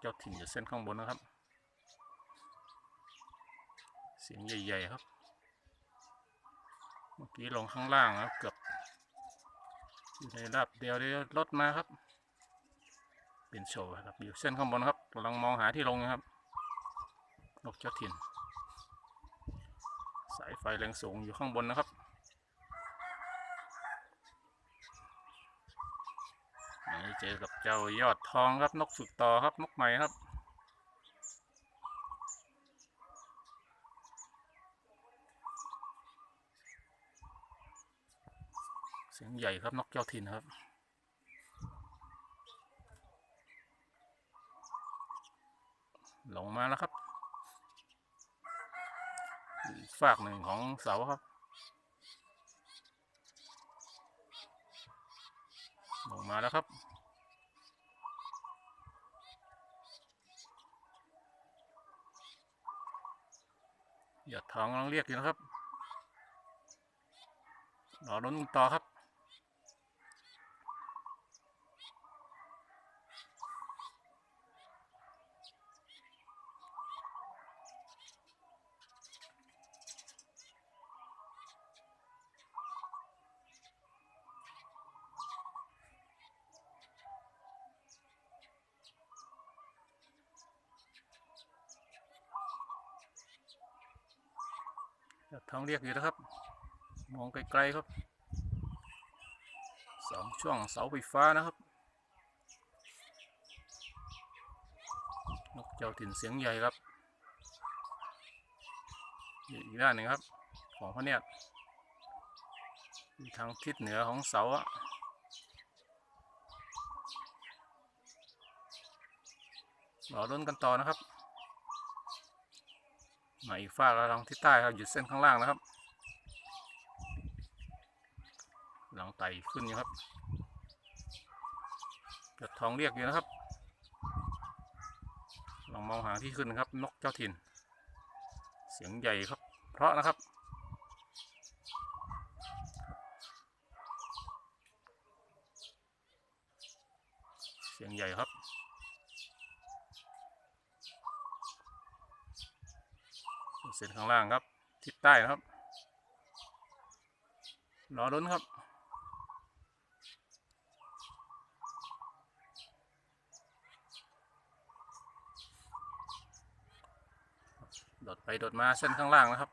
เจ้าถิ่นอยู่เส้นข้างบนนะครับ เสียงใหญ่ ๆ ครับ เมื่อกี้ลงข้างล่างครับเกือบอยู่ในระดับเดียวเดียวรถมาครับ เป็นโชว์ครับอยู่เส้นข้างบนครับกำลังมองหาที่ลงนะครับนกเจ้าถิ่น สายไฟแรงสูงอยู่ข้างบนนะครับ นี่เจอกับเจ้ายอดทองครับนกฝึกต่อครับนกใหม่ครับ เสียงใหญ่ครับนกเจ้าถิ่นครับลงมาแล้วครับฝากหนึ่งของเสาครับ ลงมาแล้วครับ หยอดทองกำลังเรียกอยู่นะครับรอลุ้นกันต่อครับ ทองเรียกอยู่นะครับ มองไกลๆครับสองช่วงเสาไฟฟ้านะครับนกเจ้าถิ่นเสียงใหญ่ครับอยู่อีกด้านหนึ่งครับ ของพระเนียดอยู่ทางทิศเหนือของเสาอะรอรุ่นกันต่อนะครับ มาอีกฝ้ากแล้วทางทิศใต้ครับหยุดเส้นข้างล่างนะครับ หลังไต่ขึ้นอยู่ครับกระทองเรียกอยู่นะครับ ลองมองหาที่ขึ้นนะครับ นกเจ้าถิ่น เสียงใหญ่ครับ เพราะนะครับเสียงใหญ่ครับ เส้นข้างล่างครับ ทิศใต้นะครับรอลุ้นครับ โดดไปโดดมาเส้นข้างล่างนะครับ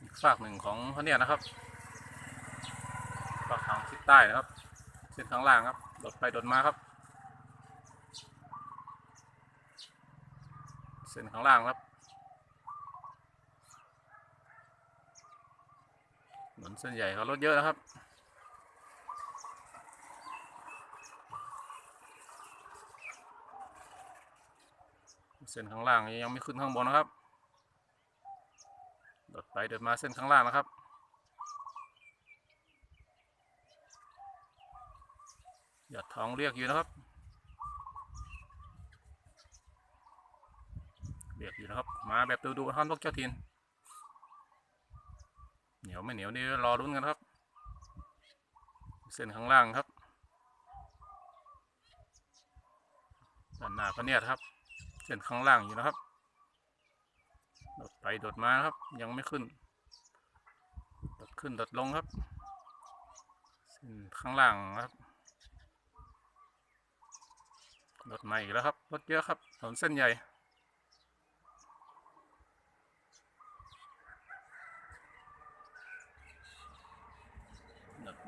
อีกฝากหนึ่งของพระเนี่ยนะครับฝากทางทิศใต้นะครับ เส้นข้างล่างครับ โดดไปโดดมาครับ เส้นข้างล่างครับ นเส้นใหญ่เขารถเยอะนะครับ เส้นข้างล่างยังไม่ขึ้นข้างบนนะครับโดดไปเดินมาเส้นข้างล่างนะครับหยอดทองเรียกอยู่นะครับ เรียกอยู่นะครับ มาแบบดูๆท่านพวกเจ้าถิ่น เหนียวไม่เหนียวนี่รอรุ้นกันครับ เส้นข้างล่างครับด้านหน้าพระเนี่ยครับ เส้นข้างล่างอยู่นะครับโดดไปโดดมาครับ ยังไม่ขึ้นโดดขึ้นโดดลงครับเส้นข้างล่างครับโดดมาอีกแล้วครับรถเยอะครับถนนเส้นใหญ่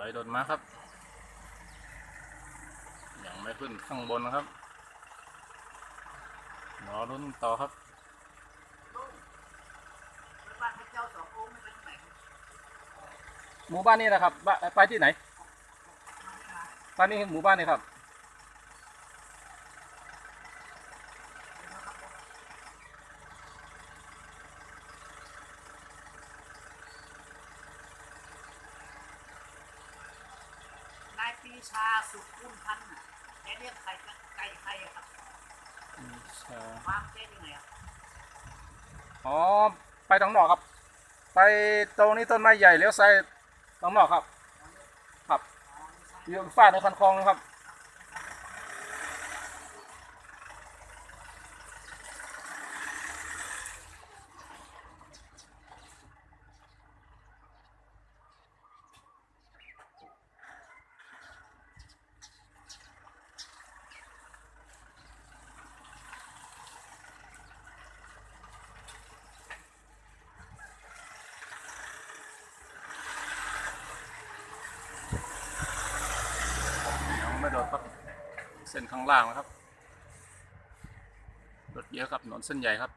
โดดไปโดดมาครับ ยังไม่ขึ้นข้างบนนะครับรอรุ่นต่อครับหมู่บ้านนี้นะครับ ไปที่ไหนบ้านนี้หมู่บ้านนี้ครับ ปีชาสุขุนพันธ์แกเรียกไก่ไก่ไข่ครับวางเส้นยังไงอะอ๋อไปทางนอกครับ ไปตรงนี้ต้นไม้ใหญ่เลี้ยวซ้ายทางนอกครับ ครับอยู่ฝ้าในคันคลองนะครับ ดครับ เส้นข้างล่างนะครับ รถเยอะครับถนนเส้นใหญ่ครับ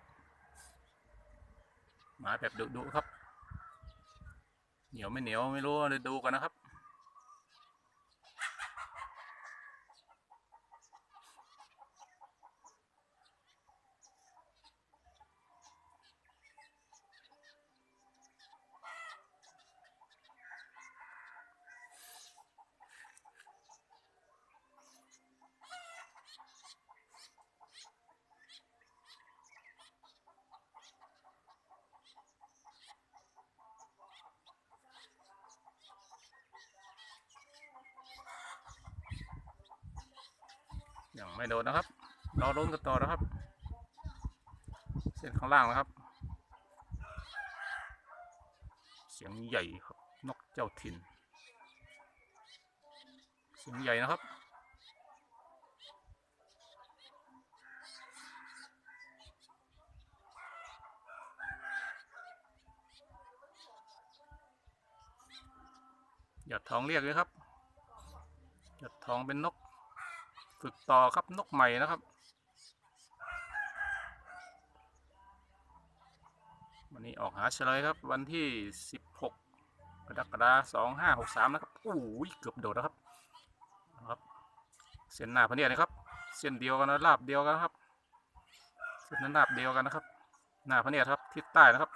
มาแบบดุๆครับ เหนียวไม่เหนียวไม่รู้เดี๋ยวดูกันนะครับ ยังไม่โดนนะครับรอลุ้นกันต่อนะครับ เส้นข้างล่างนะครับ เสียงใหญ่ครับนกเจ้าถิ่น เสียงใหญ่นะครับหยอดทองเรียกเลยครับหยอดทองเป็นนก ฝึกต่อครับนกใหม่นะครับ วันนี้ออกหาเฉลยครับ วันที่ 16กรกฎาคม2563 นะครับโอ้ยเกือบโดดแล้วครับนะครับ เส้นหน้าพะเนียนะครับ เส้นเดียวกันนะราบเดียวกันนะครับเส้นนั้นราบเดียวกันนะครับ หน้าพะเนียครับทิศใต้นะครับ